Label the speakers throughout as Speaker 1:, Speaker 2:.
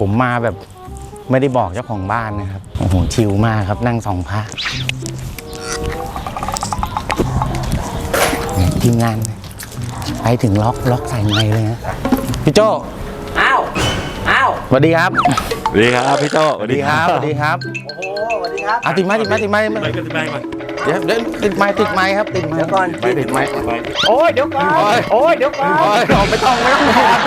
Speaker 1: ผมมาแบบไม่ได้บอกเจ้าของบ้านนะครับ โอ้โห ชิลมากครับนั่งสองพระเนี่ยทีมงาน ไปถึงล็อกล็อกใส่ไงเลยนะพี่โจ
Speaker 2: อ้าวอ้าว
Speaker 1: สวัสดีครับ
Speaker 3: สวัสดีครับพี่โจ
Speaker 1: สวัสดีครับสวัสดีครับ
Speaker 2: โอ้โหสวัสดีครับ
Speaker 1: เอาติดไม้ติดไม้ติดไม้
Speaker 3: ไปก็จะไปก่อน
Speaker 1: เดี๋ยวเดี๋ยวติดไม้ติดไม้ครับติดไม้
Speaker 2: เดี๋ยวก่อน
Speaker 3: ไปติดไหมไป
Speaker 2: โอ้ยเดี๋ยวก่อน
Speaker 1: โอ้ย
Speaker 2: โอ้ยเดี๋ยวก่อน
Speaker 1: โอ้ยไม่ต้องไม่ต้องถอด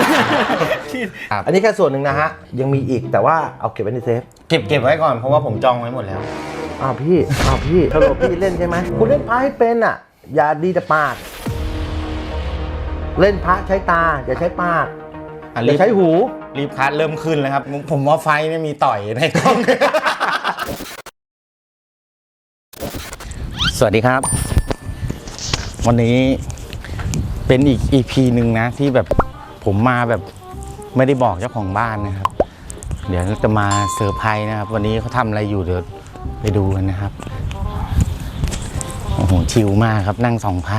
Speaker 4: อันนี้แค่ส่วนหนึ่งนะฮะ ยังมีอีกแต่ว่าเอาเก็บไว้ในเซฟ
Speaker 1: เก็บเก็บไว้ก่อนเพราะว่าผมจองไว้หมดแล้ว
Speaker 4: อ้าวพี่ อ้าวพี่สรุปพี่เล่นใช่ไหมคุณเล่นพระให้เป็นอะ อย่าดีแต่ปาก เล่นพระใช้ตา อย่าใช้ปาก
Speaker 1: อะ
Speaker 4: อย่าใช้หู
Speaker 1: รีบคัดเริ่มขึ้นแล้วครับ ผมว่าไฟเนี่ยมีต่อยในกล้อง สวัสดีครับ วันนี้เป็นอีก EP หนึ่งนะที่แบบผมมาแบบไม่ได้บอกเจ้าของบ้านนะครับ เดี๋ยวจะมาเซอร์ไพรส์นะครับ วันนี้เขาทำอะไรอยู่เดี๋ยวไปดูกันนะครับโอ้โหชิลมากครับนั่งสองพระ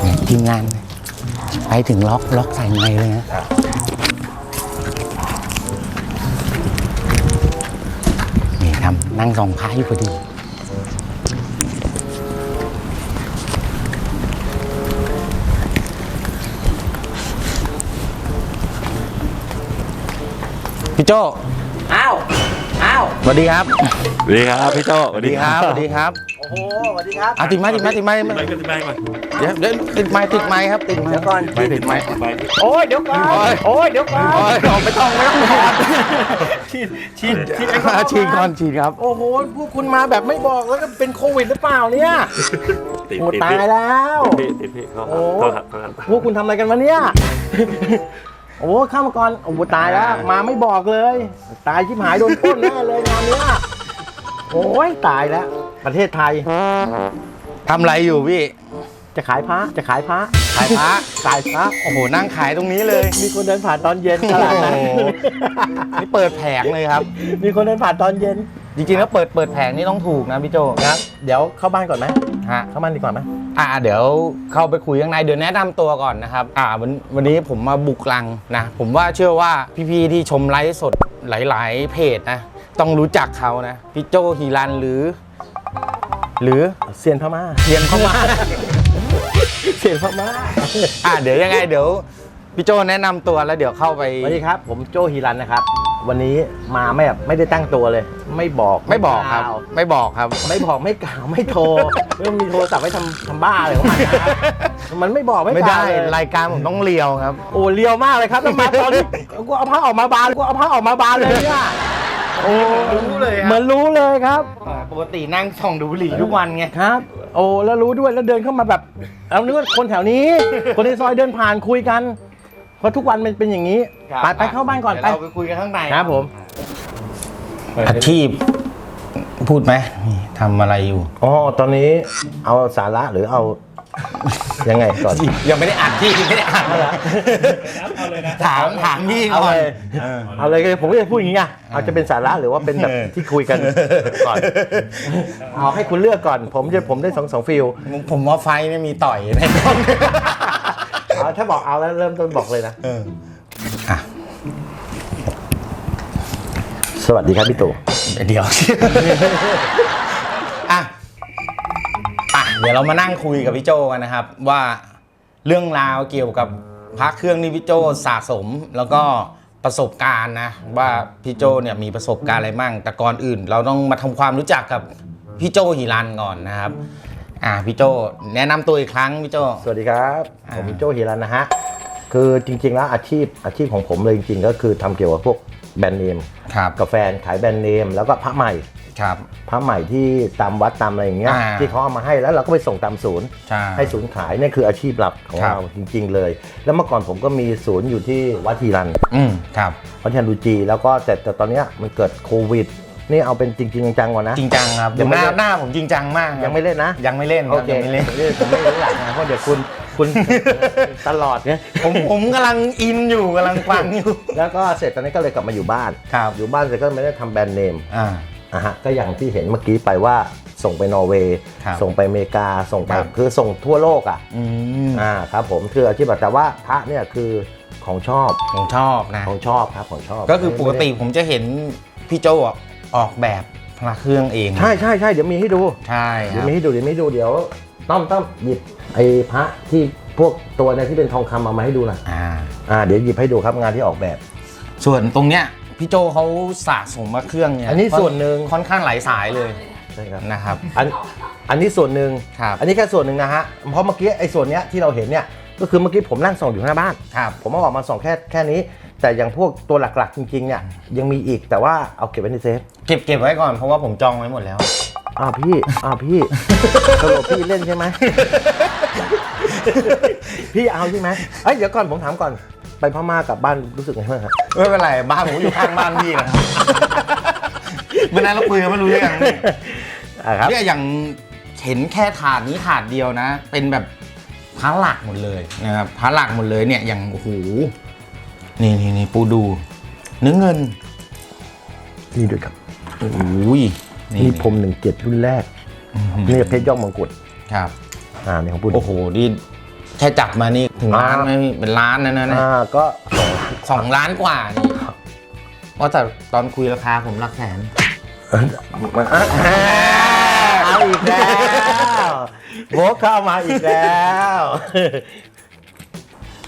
Speaker 1: เนี่ยทีมงาน ไปถึงล็อกล็อกใส่ไงเลยนะ นี่ทำนั่งสองพระอยู่พอดีพี่โจ
Speaker 2: อ้าว อ้าว
Speaker 1: สวัสดีครับ
Speaker 3: สวัสดีครับพี่โจ
Speaker 1: สวัสดีครับ สวัสดีครับ
Speaker 2: โอ้โหสวัสดีครับ
Speaker 1: อะติดไม้ติดไม้ติดไม้
Speaker 3: ไปก็จะไปก่อน
Speaker 1: เดี๋ยวเดี๋ยวติดไม้ติดไม้ครับติดไม้
Speaker 2: เดี๋ยวก่อน
Speaker 3: ไปติดไหมไป
Speaker 2: โอ้ยเดี๋ยวก่อน
Speaker 1: โอ้ย
Speaker 2: โอ้ยเดี๋ยวก่อน
Speaker 1: โอ้ยไม่ต้องไม่ต้องถอด
Speaker 2: ฉีดฉีดฉีด
Speaker 1: อะฉีดก่อนฉีดครับ
Speaker 4: โอ้โหพวกคุณมาแบบไม่บอกแล้วก็เป็นโควิดหรือเปล่าเนี่ย
Speaker 3: ติด
Speaker 4: โอ้
Speaker 3: ติด
Speaker 4: ตายแล้ว
Speaker 3: ติดติดพี่เขา
Speaker 4: โอ้
Speaker 3: โทษครับโทษครับ
Speaker 4: พวกคุณทำอะไรกันวะเนี่ยโอ้เข้ามาก่อนโอ้โหตายแล้วมาไม่บอกเลย ตายชิบหายโดนปล้นแน่เลยงานเนี้ย โอ้ยตายแล้ว ประเทศไทย
Speaker 1: ทำอะไรอยู่พี่
Speaker 4: จะขายพระจะขายพระ
Speaker 1: ขายพระ
Speaker 4: ขายพระ
Speaker 1: โอ้โห นั่งขายตรงนี้เลย
Speaker 4: มีคนเดินผ่านตอนเย็นตลาดนะ
Speaker 1: โอ้โห นี่เปิดแผงเลยครับ
Speaker 4: มีคนเดินผ่านตอนเย็น
Speaker 1: จริงๆแล้วเปิดเปิดแผงนี่ต้องถูกนะพี่โจ
Speaker 4: ครับเดี๋ยวเข้าบ้านก่อนไหม
Speaker 1: ฮะ
Speaker 4: เข้าบ้านดีกว่าไหม
Speaker 1: อ่าเดี๋ยวเข้าไปคุยข้างในเดี๋ยวแนะนำตัวก่อนนะครับ อ่าวันวันนี้ผมมาบุกลังนะ ผมว่าเชื่อว่าพี่ๆที่ชมไลฟ์สดหลาย ๆ เพจนะ ต้องรู้จักเขานะพี่โจฮีรันหรือ หรือ
Speaker 4: เซียนพม่า
Speaker 1: เทียนเข้ามา
Speaker 4: เซียนพม่า
Speaker 1: อ่าเดี๋ยวยังไงเดี๋ยวพี่โจแนะนำตัวแล้วเดี๋ยวเข้าไป
Speaker 4: สวัสดีครับ ผมโจฮีรันนะครับ วันนี้มาไม่แบบไม่ได้ตั้งตัวเลย ไม่บอก
Speaker 1: ไม่บอกครับ
Speaker 4: กล่าว
Speaker 1: ไม่บอกครับ
Speaker 4: ไม่บอกไม่กล่าวไม่โทรไม่ต้องมีโทรศัพท์ไว้ทำทำบ้าอะไรของมันนะมันไม่บอกไม่
Speaker 1: ไม่
Speaker 4: กล่า
Speaker 1: ได้
Speaker 4: วเลย
Speaker 1: รายการผมต้องเลียวครับ
Speaker 4: โอ้เลียวมากเลยครับต้องมาตอนนี้กูเอาผ้าออกมาบานกูเอาผ้าออกมาบานเลยเนี่ย โอ้
Speaker 1: รู้เลยครับ
Speaker 4: เหมือนรู้เลยครับ
Speaker 1: ปกตินั่งส่องดูบุหรี่ทุกวันไง
Speaker 4: ครับ โอ้แล้วรู้ด้วยแล้วเดินเข้ามาแบบเรานึกว่าคนแถวนี้ คนในซอยเดินผ่านคุยกัน เพราะทุกวันมันเป็นอย่างนี้ไปไปเข้าบ้านก่อนไป
Speaker 1: เดี๋ยวเราไปคุยกันข้างใน
Speaker 4: ครับผม
Speaker 1: อาชีพพูดไหมนี่ทำอะไรอยู่
Speaker 4: อ๋อตอนนี้เอาสาระหรือเอา ยังไงก่อน
Speaker 1: ยังไม่ได้อ่านที่ไม่ได้อ่านเลยถามถามพี่
Speaker 4: เอา
Speaker 1: ก่อน
Speaker 4: เลยเอาเลยผมก็จะพูดอย่างนี้ไงเอาจะเป็นสาระหรือว่าเป็นแบบ
Speaker 1: เออ
Speaker 4: ที่คุยกันก่อนเอาให้คุณเลือกก่อน ผมจะผมได้สองสองฟิล
Speaker 1: ผมว่าไฟเนี่ยมีต่อยในกล้อง
Speaker 4: เอาถ้าบอกเอาแล้วเริ่มต้นบอกเลยนะ
Speaker 1: เอออะ
Speaker 4: สวัสดีครับพี่ตู่
Speaker 1: เดี๋ยวอะอะ เดี๋ยวเรามานั่งคุยกับพี่โจกันนะครับ ว่าเรื่องราวเกี่ยวกับพระเครื่องนี่พี่โจสะสมแล้วก็ประสบการณ์นะ ว่าพี่โจเนี่ยมีประสบการณ์อะไรมั่ง แต่ก่อนอื่น เราต้องมาทำความรู้จักกับพี่โจหิรันก่อนนะครับ อะพี่โจแนะนำตัวอีกครั้งพี่โจ
Speaker 4: สวัสดีครับ
Speaker 1: อ่า
Speaker 4: ผมโจฮิรันนะฮะคือจริงๆแล้วอาชีพอาชีพของผมเลยจริงๆ ก็คือทำเกี่ยวกับพวกแบรนด์เนม
Speaker 1: ครับ
Speaker 4: กาแฟนขายแบรนด์เนมแล้วก็พระใหม่
Speaker 1: ครับ
Speaker 4: พระใหม่ที่ตามวัดตามอะไรอย่างเงี้ย
Speaker 1: อ่า
Speaker 4: ที่เขาเอามาให้แล้วเราก็ไปส่งตามศูนย์
Speaker 1: ใช่
Speaker 4: ให้ศูนย์ขายนี่คืออาชีพหลักของ
Speaker 1: ครับ
Speaker 4: เราจริง ๆ เลย แล้วเมื่อก่อนผมก็มีศูนย์อยู่ที่วัดทีรัน
Speaker 1: อืมครับ
Speaker 4: วัดทีรันดูจี แล้วก็แต่แต่ตอนเนี้ยมันเกิดโควิด นี่เอาเป็นจริง ๆ จังๆก่อนนะ
Speaker 1: จริงจังครับ
Speaker 4: ยังไม่
Speaker 1: หน้า
Speaker 4: เล่น
Speaker 1: หน้าผมจริงจังมากครับ
Speaker 4: ยังไม่เล่นนะ
Speaker 1: ยังไม่เล่นค
Speaker 4: โอ
Speaker 1: รับ
Speaker 4: เค
Speaker 1: ยังไม่เล่น
Speaker 4: ผมไม่รู้หลักนะเพราะเดี๋ยวคุณคุณ ตลอดเนี่ย
Speaker 1: ผมผมกำลังอินอยู่กำลังฟังอยู่
Speaker 4: แล้วก็เสร็จตอนนี้ก็เลยกลับมาอยู่บ้าน
Speaker 1: ครับ
Speaker 4: อยู่บ้านเสร็จก็ไม่ได้ทำแบรนด์เนม
Speaker 1: อ่า
Speaker 4: อะฮะก็อย่างที่เห็นเมื่อกี้ไปว่าส่งไปนอร์เวย์
Speaker 1: ครับ
Speaker 4: ส่งไปอเมริกาส่งไป
Speaker 1: ครับ
Speaker 4: คือส่งทั่วโลกอะ
Speaker 1: อืม
Speaker 4: อ่าครับผมคืออาชีพแบบแต่ว่าพระเนี่ยคือของชอบ
Speaker 1: ผมชอบนะ
Speaker 4: ของชอบครับของชอบ
Speaker 1: ก็คือปกติผมจะเห็นพี่โจอะออกแบบพระเครื่องเอง
Speaker 4: ใช่ใช่ใช่เดี๋ยวมีให้ดู
Speaker 1: ใช่ค
Speaker 4: เดี๋ย
Speaker 1: รั
Speaker 4: ว
Speaker 1: บ
Speaker 4: มีให้ดูเดี๋ยวมีให้ดูเดี๋ยวต้อมต้อมหยิบไอ้พระที่พวกตัวเนี่ยที่เป็นทองคำเอามาให้ดูหน่อย
Speaker 1: อ่า
Speaker 4: อ่าเดี๋ยวหยิบให้ดูครับงานที่ออกแบบ
Speaker 1: ส่วนตรงเนี้ย พี่โจเขาสะสมมาเครื่องเนี่ย
Speaker 4: อันนี้ส่วนหนึ่ง
Speaker 1: ค่อนข้างหลายสายเลย
Speaker 4: ใช่ครับ
Speaker 1: นะครับ
Speaker 4: อันอันนี้ส่วนหนึ่ง
Speaker 1: ครับ
Speaker 4: อันนี้แค่ส่วนหนึ่งนะฮะเพราะเมื่อกี้ไอ้ส่วนเนี้ยที่เราเห็นเนี่ยก็คือเมื่อกี้ผมนั่งส่องอยู่หน้าบ้าน
Speaker 1: ครับ
Speaker 4: ผมเอาออกมาส่องแค่แค่นี้ แต่อย่างพวกตัวหลักๆจริงๆเนี่ยยังมีอีกแต่ว่าเอาเก็บไว้ในเซฟ
Speaker 1: เก็บเก็บไว้ก่อนเพราะว่าผมจองไว้หมดแล้ว
Speaker 4: อ้าวพี่อ้าวพี่สรุปพี่เล่นใช่ไหมพี่เอาใช่ไหมเอ้ยเดี๋ยวก่อนผมถามก่อน ไปพม่ากลับบ้านรู้สึกไงบ้างครับ
Speaker 1: ไม่เป็นไรบ้านผมอยู่ข้างบ้านพี่นะครับเมื่อนั้นเราคุยกันไม่รู้เรื่อง
Speaker 4: อ่าครับ
Speaker 1: เนี่ยอย่างเห็นแค่ถาดนี้ถาดเดียวนะ เป็นแบบพระหลักหมดเลยนะครับพระหลักหมดเลยเนี่ยอย่างโอ้โหนี่นี่นี่ปูดู เนื้อเงิน
Speaker 4: นี่ด้วยครับ
Speaker 1: โอ้ย
Speaker 4: นี่พรมหนึ่งเจ็ดรุ่นแรกนี่เพชรยอดมงกุฎ
Speaker 1: ครับ
Speaker 4: อ่านี่ของปุณ
Speaker 1: โอ้โหนี่ แค่จับมานี่ถึงล้านไหมเป็นล้านนะนะนะ
Speaker 4: อ่าก็สอง
Speaker 1: สองล้านกว่านี่ว่าแต่ตอนคุยราคาผมหลักแสน
Speaker 4: มันอะเอาอีกแล้วโบกเข้ามาอีกแล้ว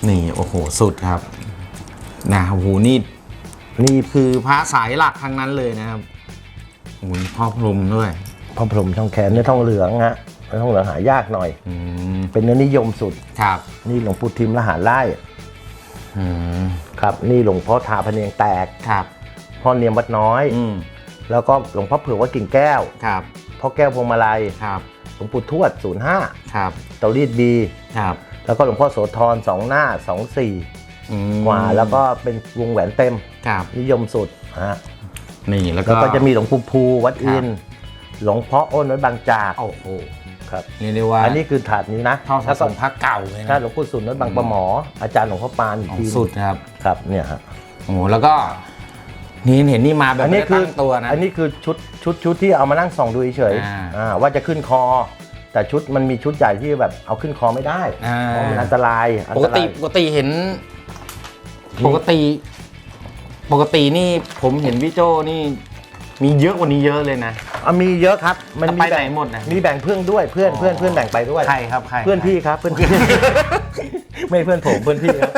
Speaker 1: นี่โอ้โหสุดครับนะโอ้โหนี่
Speaker 4: นี่
Speaker 1: คือพระสายหลักทั้งนั้นเลยนะครับโอ้โหพ่อพรหมด้วย
Speaker 4: พระพรหมทองแขนเนื้อทองเหลืองฮะเนื้อทองเหลืองหายากหน่อย
Speaker 1: อืม
Speaker 4: เป็นเนื้อนิยมสุด
Speaker 1: ครับ
Speaker 4: นี่หลวงปู่ทิมละหารไล่
Speaker 1: อืม
Speaker 4: ครับ นี่หลวงพ่อทาพะเนียงแตก
Speaker 1: ครับ
Speaker 4: พ่อเนียมวัดน้อย
Speaker 1: อืม
Speaker 4: แล้วก็หลวงพ่อเผือกวัดกิ่งแก้ว
Speaker 1: ครับ
Speaker 4: พ่อแก้วพวงมาลัย
Speaker 1: ครับ
Speaker 4: หลวงปู่ทวด 05
Speaker 1: ครับ
Speaker 4: เตารีดบี
Speaker 1: ครับ
Speaker 4: แล้วก็หลวงพ่อโสธรสองหน้าสองสี่
Speaker 1: อืม
Speaker 4: กว่าแล้วก็เป็นวงแหวนเต็ม
Speaker 1: ครับ
Speaker 4: นิยมสุดฮะ
Speaker 1: นี่แล้วก็
Speaker 4: แล้วก็จะมีหลวงปู่ภูวัดอินท
Speaker 1: ครั
Speaker 4: ร์หลวงพ่ออ้นวัดบางจาก
Speaker 1: โอ้โห
Speaker 4: ครับ
Speaker 1: เรียกได้ว่า
Speaker 4: อันนี้คือถาดนี้นะ
Speaker 1: ท่อสะ
Speaker 4: แล้ว
Speaker 1: ส
Speaker 4: ก็
Speaker 1: มพระเก่าเลยนะ
Speaker 4: ถ้าหลวงปู่สุนวัดบางประหมอ อาจารย์หลวงพ่อปานอีก
Speaker 1: ของ
Speaker 4: ที
Speaker 1: สุดครับ
Speaker 4: ครับเนี่ยฮะ
Speaker 1: โอ้โหแล้วก็นี่เห็นนี่มาแบบ
Speaker 4: อัน
Speaker 1: ไม่
Speaker 4: นี้
Speaker 1: ได้
Speaker 4: คือ
Speaker 1: ตั้งตัวนะ
Speaker 4: อันนี้คือชุดชุดชุดที่เอามานั่งส่องดูเฉยๆ
Speaker 1: อ่า
Speaker 4: อ่าว่าจะขึ้นคอ แต่ชุดมันมีชุดใหญ่ที่แบบเอาขึ้นคอไม่ได้
Speaker 1: อ่า
Speaker 4: เพราะมันอันตรายอัน
Speaker 1: ป
Speaker 4: ต
Speaker 1: ก
Speaker 4: ราย
Speaker 1: ติปกติเห็น ปกติ ปกตินี่ผมเห็นพี่โจนี่ มีเยอะกว่านี้เยอะเลยนะ
Speaker 4: อะมีเยอะครับมัน
Speaker 1: แล้ว
Speaker 4: มี
Speaker 1: ไปไหน
Speaker 4: แบ่ง
Speaker 1: หมดนะ
Speaker 4: มีแบ่งเพื่อนด้วยเพื่อน
Speaker 1: อ๋อ
Speaker 4: เพื่อนเพื่อนแบ่งไปด้วย
Speaker 1: ใครครับใคร
Speaker 4: เพื่อนพี่ครับเพื่อนพี่ ไม่เพื่อนผมเพื่อนพี่ครับ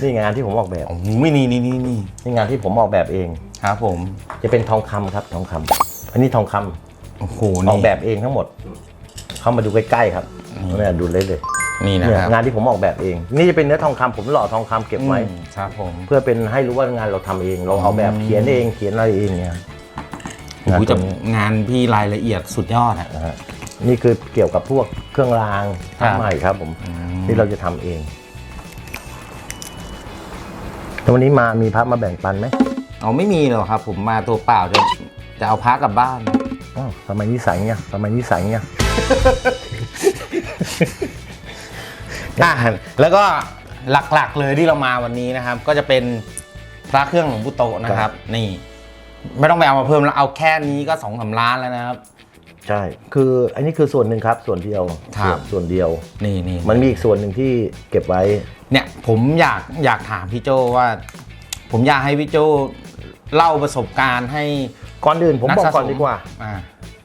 Speaker 4: นี่งานที่ผมออกแบบ
Speaker 1: โอ้โหนี่นี่นี่นี่
Speaker 4: นี่งานที่ผมออกแบบเอง
Speaker 1: ครับผม
Speaker 4: จะเป็นทองคำครับทองคำอันนี้ทองคำ
Speaker 1: โอ้โห
Speaker 4: อ
Speaker 1: นี่
Speaker 4: อกแบบเองทั้งหมด เข้ามาดูใกล้ๆครับเนี่ยดูเลยเลย
Speaker 1: นี่นะ
Speaker 4: เนี่ย
Speaker 1: ครับ
Speaker 4: งานที่ผมออกแบบเอง นี่จะเป็นเนื้อทองคำผมหล่อทองคำเก็บไว้
Speaker 1: อืมครับผม
Speaker 4: เพื่อเป็นให้รู้ว่างานเราทำเองเราเอาแบบเขียนเองเขียนอะไรเองเนี่ย
Speaker 1: โอ้โห
Speaker 4: งานต
Speaker 1: จะ
Speaker 4: รงนี้
Speaker 1: งานพี่รายละเอียดสุดยอดอะ
Speaker 4: นะฮะนี่คือเกี่ยวกับพวกเครื่องราง
Speaker 1: ครับ
Speaker 4: ทำใหม่ครับผม
Speaker 1: อืม
Speaker 4: ที่เราจะทำเองแล้ววันนี้มามีพระมาแบ่งปันไหม
Speaker 1: เอาไม่มีหรอกครับ ผมมาตัวเปล่าจะจะเอาพระกลับบ้าน
Speaker 4: อ๋อทำไมนิสัยเนี่ยทำไมนิสัยเนี่ย
Speaker 1: อะแล้วก็หลักๆเลยที่เรามาวันนี้นะครับ ก็จะเป็นพระเครื่องหลวงปู่โตะนะครับ นี่ ไม่ต้องไปเอามาเพิ่มแล้วเอาแค่นี้ก็สองสามล้านแล้วนะครับ
Speaker 4: ใช่ คืออันนี้คือส่วนหนึ่งครับ ส่วนเดียว
Speaker 1: ครับ
Speaker 4: ส่วนส่วนเดียว
Speaker 1: นี่นี่
Speaker 4: มันมีอีกส่วนหนึ่งที่เก็บไว้
Speaker 1: เนี่ยผมอยากอยากถามพี่โจว่า ผมอยากให้พี่โจเล่าประสบการณ์ให้
Speaker 4: ก่อนอื่นผมบอกก่อน
Speaker 1: สะส
Speaker 4: ดีกว่า
Speaker 1: อ่า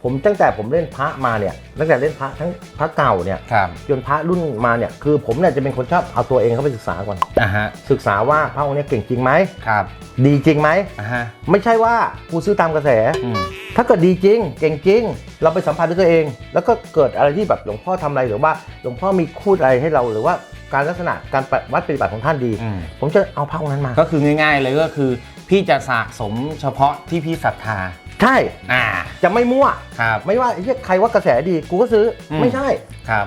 Speaker 4: ผมตั้งแต่ผมเล่นพระมาเนี่ยตั้งแต่เล่นพระทั้งพระเก่าเนี่ย
Speaker 1: ครับ
Speaker 4: จนพระรุ่นมาเนี่ยคือผมเนี่ยจะเป็นคนชอบเอาตัวเองเข้าไปศึกษาก่อน
Speaker 1: อ่าฮะ
Speaker 4: ศึกษาว่าพระองค์เนี้เก่งจริงไหม
Speaker 1: ครับ
Speaker 4: ดีจริงไหม
Speaker 1: อ่าฮะ
Speaker 4: ไม่ใช่ว่ากูซื้อตามกระแส
Speaker 1: อืม
Speaker 4: ถ้าเกิดดีจริง เก่งจริง เราไปสัมผัสด้วยตัวเอง แล้วก็เกิดอะไรที่แบบหลวงพ่อทำอะไรหรือว่าหลวงพ่อมีคูดอะไรให้เราหรือว่าการลักษณะการปฏิวัดปฏิบัติของท่านดี
Speaker 1: อืม
Speaker 4: ผมจะเอาพระองค์นั้นมา
Speaker 1: ก็คือง่าย ๆ เลยก็คือ พี่จะสะสมเฉพาะที่พี่ศรัทธา
Speaker 4: ใช่
Speaker 1: อ่า
Speaker 4: จะไม่มั่ว
Speaker 1: ครับ
Speaker 4: ไม่ว่าไอ้เหี้ยใครว่ากระแสดีกูก็ซื้ออ
Speaker 1: ม
Speaker 4: ไม่ใช่
Speaker 1: ครับ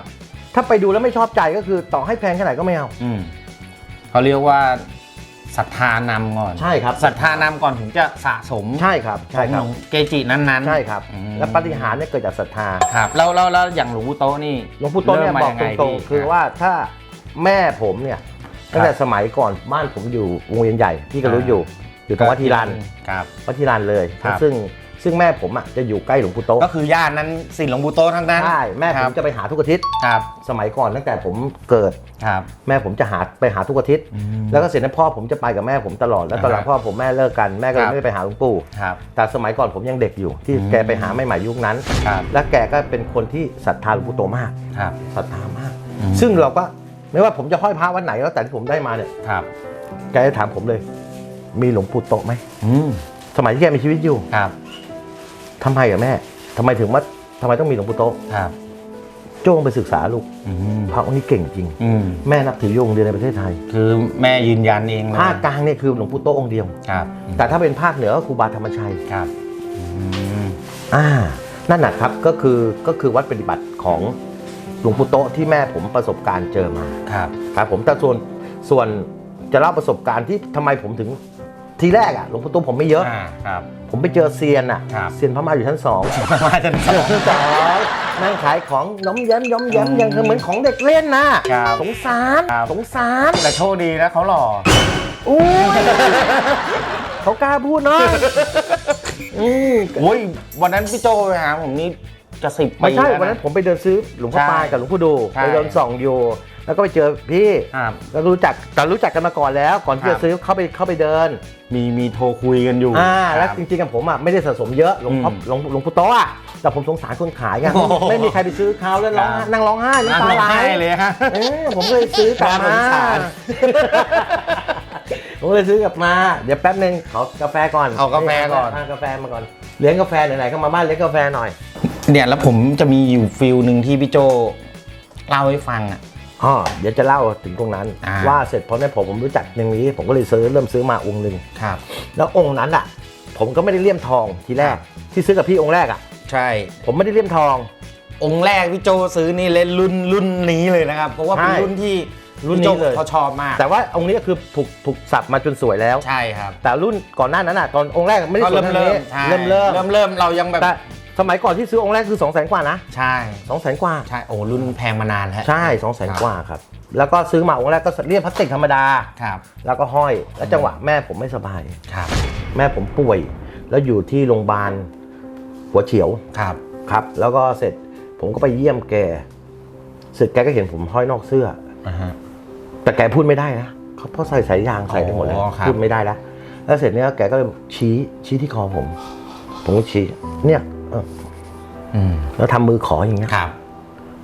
Speaker 4: ถ้าไปดูแล้วไม่ชอบใจก็คือต่อให้แพงแค่ไหนก็ไม่เอา
Speaker 1: อืมเขาเรียกว่าศรัทธานำก่อน
Speaker 4: ใช่ครับ
Speaker 1: ศรัทธานำก่อนถึงจะสะสม
Speaker 4: ใช่ครับใช่ค
Speaker 1: ข
Speaker 4: รั
Speaker 1: อบงเกจินั้นๆ
Speaker 4: ใช่ครับ
Speaker 1: อืม
Speaker 4: และปฏิหารย์เนี่ยเกิดจากศรัทธา
Speaker 1: ครับแล้วแล้วแล้วอย่างหลวงปู่โตะนี่
Speaker 4: หลวงปู่โต้นเนี่ย
Speaker 1: ริ่มมา
Speaker 4: บอก
Speaker 1: ยังไง
Speaker 4: ตรง
Speaker 1: พี่
Speaker 4: ๆคือว่าถ้าแม่ผมเนี่ยตั้งแต่สมัยก่อนบ้านผมอยู่วงเวียนใหญ่พี่ก็รู้อยู่ อยู่ตรงวัดทีรัน
Speaker 1: ครับ
Speaker 4: วัดทีรันเลย
Speaker 1: ครับ
Speaker 4: ซึ่ง ซึ่งแม่ผมอะจะอยู่ใกล้หลวงปู่โตะ
Speaker 1: ก็คือญาตินั้นสินหลวงปู่โตทั้งนั้น
Speaker 4: ใช่แม่
Speaker 1: ค
Speaker 4: ผ
Speaker 1: รั
Speaker 4: ม
Speaker 1: บ
Speaker 4: จะไปหาทุกอาทิตย์
Speaker 1: ครับ
Speaker 4: สมัยก่อนตั้งแต่ผมเกิด
Speaker 1: ครับ
Speaker 4: แม่ผมจะหาไปหาทุกอาทิตย์
Speaker 1: อืม
Speaker 4: แล้วก็เสร็จนั้นพ่อผมจะไปกับแม่ผมตลอดแล้วตอนหลัง
Speaker 1: อ่าฮะ
Speaker 4: พ่อผมแม่เลิกกันแม่ก็เลย
Speaker 1: ครับ
Speaker 4: ไม่ได้ไปหาหลวงปู่
Speaker 1: ครับ
Speaker 4: แต่สมัยก่อนผมยังเด็กอยู่ ที่
Speaker 1: อืม
Speaker 4: แกไปหาใหม่ๆยุคนั้น
Speaker 1: ครับ
Speaker 4: และแกก็เป็นคนที่ศรัทธาหลวงปู่โตมาก
Speaker 1: ครับ
Speaker 4: ศรัทธามาก
Speaker 1: อืม
Speaker 4: ซึ่งเราก็ไม่ว่าผมจะห้อยพระวันไหนแล้วแต่ที่ผมได้มาเนี่ย
Speaker 1: ครับ
Speaker 4: แกจะถามผมเลย มีหลวงปู่โตไหม
Speaker 1: อืม
Speaker 4: สมัยที่แกมีชีวิตอยู่
Speaker 1: ครับ
Speaker 4: ทำไมอะแม่ทำไมถึงว่าทำไมต้องมีหลวงปู่โต
Speaker 1: ครับ
Speaker 4: โจ้งไปศึกษาลูก
Speaker 1: อืม
Speaker 4: พระองค์นี้เก่งจริง
Speaker 1: อืม
Speaker 4: แม่นับถือโยงเดียวในประเทศไทย
Speaker 1: คือแม่ยืนยันเองเลย
Speaker 4: ภาคกลางเนี่ยคือหลวงปู่โตองค์เดียว
Speaker 1: ครับ
Speaker 4: แต่ถ้าเป็นภาคเหนือก็ครูบาธรรมชัย
Speaker 1: ครับอืม
Speaker 4: อ่านั่นแหะครับก็คือก็คือวัดปฏิบัติของหลวงปู่โตะที่แม่ผมประสบการณ์เจอมา
Speaker 1: ครับ
Speaker 4: ครับผมแต่ส่วนส่วนจะเล่าประสบการณ์ที่ทำไมผมถึง ทีแรกอะหลวงปู่โตะผมไม่เยอะ
Speaker 1: อ่าครับ
Speaker 4: ผมไปเจอเซียนอะ
Speaker 1: ครับ
Speaker 4: เซียนพม่าอยู่ชั้นสอง
Speaker 1: มาจนสอง
Speaker 4: ชั้นสองนั่งขายของน้อมแย้มย้อมแย้ม
Speaker 1: อืม
Speaker 4: ยังเหมือนของเด็กเล่นนะครับ สงสาร
Speaker 1: ครับ
Speaker 4: สงสาร
Speaker 1: แต่โชคดีนะเขาหล่อ
Speaker 4: อู้ยเขากล้าพูดเนาะอืม
Speaker 1: โอ้ยวันนั้นพี่โจไปหาผมนี่จะสิบปี
Speaker 4: ไม่ใช่
Speaker 1: แล้วะ
Speaker 4: วันนั้นผมไปเดินซื้อหลวงพ่อ
Speaker 1: ใช่
Speaker 4: ปลายกับหลวงพ่อดู
Speaker 1: ใช่
Speaker 4: ไปเดินส่องอยู่ แล้วก็ไปเจอพี่
Speaker 1: ครับ
Speaker 4: แล้วก็รู้จักแต่รู้จักกันมาก่อนแล้ว ก่อนที่
Speaker 1: ครั
Speaker 4: จะ
Speaker 1: บ
Speaker 4: ซื้อเข้าไปเข้าไปเดิน
Speaker 1: มีมีโทรคุยกันอยู่
Speaker 4: อ่า
Speaker 1: ครับ
Speaker 4: แล้วจริงๆกับผมอะไม่ได้สะสมเยอะหลวงพ่อ
Speaker 1: อืม
Speaker 4: หลวงหลวงปู่โตะอะแต่ผมสงสารคนขายไง
Speaker 1: โอ้โห
Speaker 4: ไม่มีใครไปซื้อเขาแล้วร้องไห้
Speaker 1: ครับ
Speaker 4: นั่งร้องไห้
Speaker 1: นั่ง
Speaker 4: น้ำตา
Speaker 1: ร้อง
Speaker 4: ไหล
Speaker 1: ไห้เลยฮะ
Speaker 4: เออผมก็เลยซื้อกลับ
Speaker 1: น่าส
Speaker 4: มาง
Speaker 1: สาร
Speaker 4: ผมก็เลยซื้อกลับมา เดี๋ยวแป๊บนึงขอกาแฟก่อน
Speaker 1: เอากาแฟก่อน
Speaker 4: เากาแฟมาก่อน เลี้ยงกาแฟไหนๆก็มาบ้านเลี้ยงกาแฟหน่อย
Speaker 1: เนี่ยแล้วผมจะมีอยู่ฟิลหนึ่งที่พี่โจเล่าให้ฟังอะ
Speaker 4: อ๋อเดี๋ยวจะเล่าถึงตรงนั้น
Speaker 1: อ่า
Speaker 4: ว่าเสร็จพอแม่ผมผมรู้จักอย่างนี้ ผมก็เลยซื้อเริ่มซื้อมาองค์หนึ่ง
Speaker 1: ครับ
Speaker 4: แล้วองค์นั้นอะ ผมก็ไม่ได้เลี่ยมทองทีแรก ที่ซื้อกับพี่องค์แรกอะ
Speaker 1: ใช่
Speaker 4: ผมไม่ได้เลี่ยมทอง
Speaker 1: องค์แรกพี่โจซื้อนี่เล่นรุ่นรุ่นนี้เลยนะครับ เพราะว่าเป็น
Speaker 4: ใช่
Speaker 1: รุ่นที่
Speaker 4: รุ่นนี้
Speaker 1: พี่โจ
Speaker 4: เลย
Speaker 1: เขาชอบมาก
Speaker 4: แต่ว่าองค์นี้ก็คือถูกถูกสับมาจนสวยแล้ว
Speaker 1: ใช่ครับ
Speaker 4: แต่รุ่นก่อนหน้านั้นอะตอนองค์แรกไม่ได้
Speaker 1: ก็
Speaker 4: สวย
Speaker 1: เริ่ม
Speaker 4: เท่า
Speaker 1: เริ่ม
Speaker 4: นี้
Speaker 1: ใช่
Speaker 4: เริ่มเริ่ม
Speaker 1: เริ่มเริ่มเรายังแบบ
Speaker 4: แต่ สมัยก่อนที่ซื้อองค์แรกคือ 2 0 0 0 0 0 กว่านะ
Speaker 1: ใช่
Speaker 4: 2 0 0 0 0 0 กว่า
Speaker 1: ใช่ โอ้รุ่นแพงมานานแล้ว
Speaker 4: ใช่ 2 0 0 0 0
Speaker 1: ครับ
Speaker 4: 0กว่าครับ แล้วก็ซื้อมาองค์แรกก็เรียบพลาสติกธรรมดา
Speaker 1: ครับ
Speaker 4: แล้วก็ห้อย แล้วจังหวะแม่ผมไม่สบาย
Speaker 1: ครับ
Speaker 4: แม่ผมป่วย แล้วอยู่ที่โรงพยาบาลหัวเฉียว
Speaker 1: ครับ
Speaker 4: ครับ แล้วก็เสร็จผมก็ไปเยี่ยมแก เสร็จแกก็เห็นผมห้อยนอกเสื้อ
Speaker 1: อ่าฮะ
Speaker 4: แต่แกพูดไม่ได้นะเขาเพราะใส่สายยางใส่ไปหมดแล้ว
Speaker 1: อ๋อครับ
Speaker 4: พูดไม่ได้แล้ว แล้วเสร็จเนี้ยแกก็เลยชี้ชี้ที่คอผม ผมก็ชี้ เนี่ยเออ
Speaker 1: อืม
Speaker 4: แล้วทำมือขออย่างเงี้ย
Speaker 1: ครับ